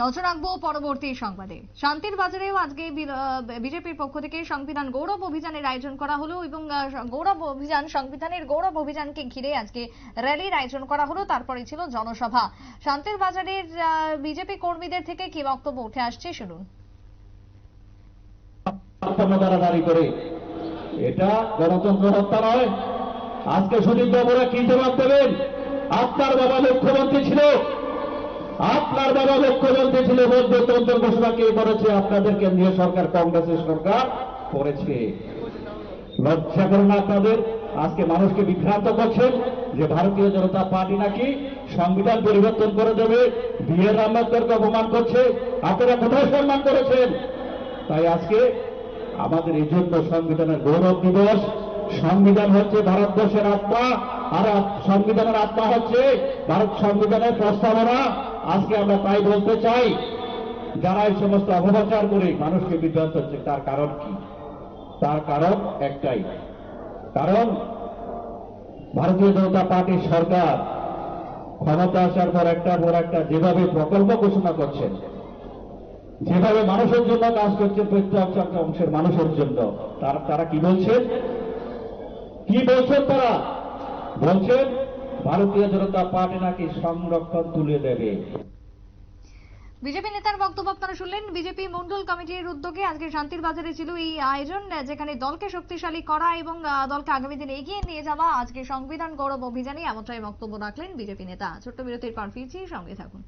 নজর রাখব পরবর্তী সংবাদে। শান্তির বাজারেও আজকে বিজেপির পক্ষ থেকে সংবিধান গৌরব অভিযানের আয়োজন করা হলো এবং গৌরব অভিযান, সংবিধানের গৌরব অভিযানকে ঘিরে আজকে র্যালির আয়োজন করা হলো, তারপরে ছিল জনসভা। শান্তির বাজারের বিজেপি কর্মীদের থেকে কি বক্তব্য উঠে আসছে শুনুন। এটা গণতন্ত্র হত্যা নয়। আজকে সুদীপ বাবুরা কি জবাব দেবেন? আপনার বাবা আপনার বাবা মুখ্যমন্ত্রী ছিল মধ্যতন্ত্র ঘোষণা কে করেছে আপনাদের কেন্দ্রীয় সরকার, কংগ্রেসের সরকার করেছে। লজ্জা করে না আপনাদের? আজকে মানুষকে বিভ্রান্ত করছেন যে ভারতীয় জনতা পার্টি নাকি সংবিধান পরিবর্তন করে দেবে বি আম্বেদকরকে অপমান করছে, আপনারা কোথায় সম্মান করেছেন? তাই আজকে আমাদের এই জন্য সংবিধানের গৌরব দিবস, সংবিধান হচ্ছে ভারতবর্ষের আত্মা আর সংবিধানের আত্মা হচ্ছে ভারত সংবিধানের প্রস্তাবনা। আজকে আমরা তাই বলতে চাই, যারা এই সমস্ত অপপ্রচার করে মানুষকে বিভ্রান্ত হচ্ছে, তার কারণ কি? তার কারণ একটাই। কারণ ভারতীয় জনতা পার্টির সরকার ক্ষমতা আসার পর একটা পর একটা যেভাবে প্রকল্প ঘোষণা করছেন, যেভাবে মানুষের জন্য কাজ করছেন প্রত্যেক অংশের মানুষের জন্য তারা কি বলছেন? কি বলছেন তারা? বলছেন, ভারতীয় জনতা পার্টি নাকি সংরক্ষণ তুলে দেবে। বিজেপি নেতার বক্তব্য আপনারা শুনলেন। বিজেপি মন্ডল কমিটির উদ্যোগে আজকে শান্তির বাজারে ছিল এই আয়োজন, যেখানে দলকে শক্তিশালী করা এবং দলকে আগামী দিনে এগিয়ে নিয়ে যাওয়া আজকে সংবিধান গৌরব অভিযানে এমনটাই বক্তব্য রাখলেন বিজেপি নেতা। ছোট্ট বিরতির পর ফিরছি, সঙ্গে থাকুন।